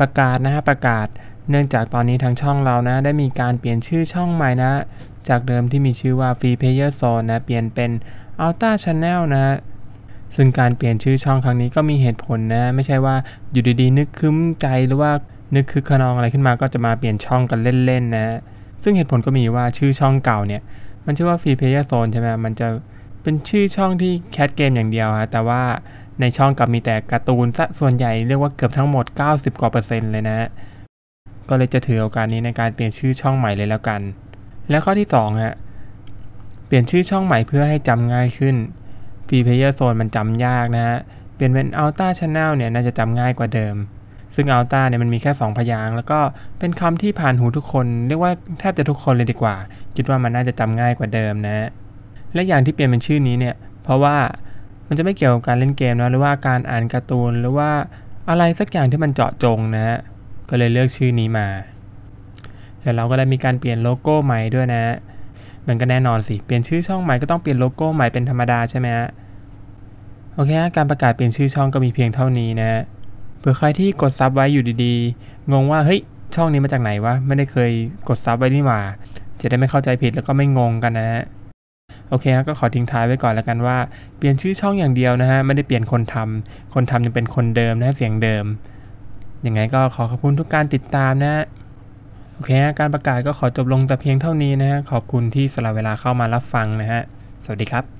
ประกาศนะฮะประกาศ เนื่องจากตอนนี้ทางช่องเรานะ ได้มีการเปลี่ยนชื่อช่องใหม่นะ จากเดิมที่มีชื่อว่า Free Player Zone นะ เปลี่ยนเป็น Alta Channel นะซึ่งการเปลี่ยนชื่อช่องครั้งนี้ก็มีเหตุผลนะ ไม่ใช่ว่าอยู่ดีๆ นึกคึ้มใจหรือว่านึกคึกขนองอะไรขึ้นมาก็จะมาเปลี่ยนช่องกันเล่นๆนะ ซึ่งเหตุผลก็มีว่าชื่อช่องเก่าเนี่ย มันชื่อว่า Free Player Zone ใช่ไหมมันจะเป็นชื่อช่องที่แคสเกมอย่างเดียวฮะแต่ว่า ในช่องกับมีแต่การ์ตูนซะส่วนใหญ่เรียกว่าเกือบทั้งหมด 90 กว่าเปอร์เซ็นต์เลยนะ ก็เลยจะถือโอกาสนี้ในการเปลี่ยนชื่อช่องใหม่เลยแล้วกัน แล้วข้อที่2ฮะเปลี่ยนชื่อช่องใหม่เพื่อให้จำง่ายขึ้น Free Player Zone มันจำยากนะฮะเปลี่ยนเป็น Alta Channel เนี่ยน่าจะจำง่ายกว่าเดิม ซึ่ง Alta เนี่ยมันมีแค่ 2 พยางค์แล้วก็เป็นคำที่ผ่านหูทุกคน เรียกว่าแทบจะทุกคนเลยดีกว่า คิดว่ามันน่าจะจำง่ายกว่าเดิมนะ และอย่างที่เปลี่ยนเป็นชื่อนี้เนี่ยเพราะว่า มันจะไม่เกี่ยวกับการเล่นเกมนะหรือว่าการอ่านการ์ตูนหรือว่าอะไรสักอย่างที่มันเจาะจงนะฮะก็เลยเลือกชื่อนี้มา แล้วเราก็ได้มีการเปลี่ยนโลโก้ใหม่ด้วยนะมันก็แน่นอนสิเปลี่ยนชื่อช่องใหม่ก็ต้องเปลี่ยนโลโก้ใหม่เป็นธรรมดาใช่ไหมฮะโอเคฮะการประกาศเปลี่ยนชื่อช่องก็มีเพียงเท่านี้นะเผื่อใครที่กดซับไว้อยู่ดีๆงงว่าเฮ้ยช่องนี้มาจากไหนวะไม่ได้เคยกดซับไว้นี่หว่า จะได้ไม่เข้าใจผิดแล้วก็ไม่งงกันนะฮะ โอเคก็ขอทิ้งท้ายไว้ก่อนแล้วกันว่าเปลี่ยนชื่อช่องอย่างเดียวนะฮะไม่ได้เปลี่ยนคนทำคนทำยังเป็นคนเดิมนะเสียงเดิมยังไงก็ขอขอบคุณทุกการติดตามนะโอเคการประกาศก็ขอจบลงแต่เพียงเท่านี้นะฮะขอบคุณที่สละเวลาเข้ามารับฟังนะฮะสวัสดีครับ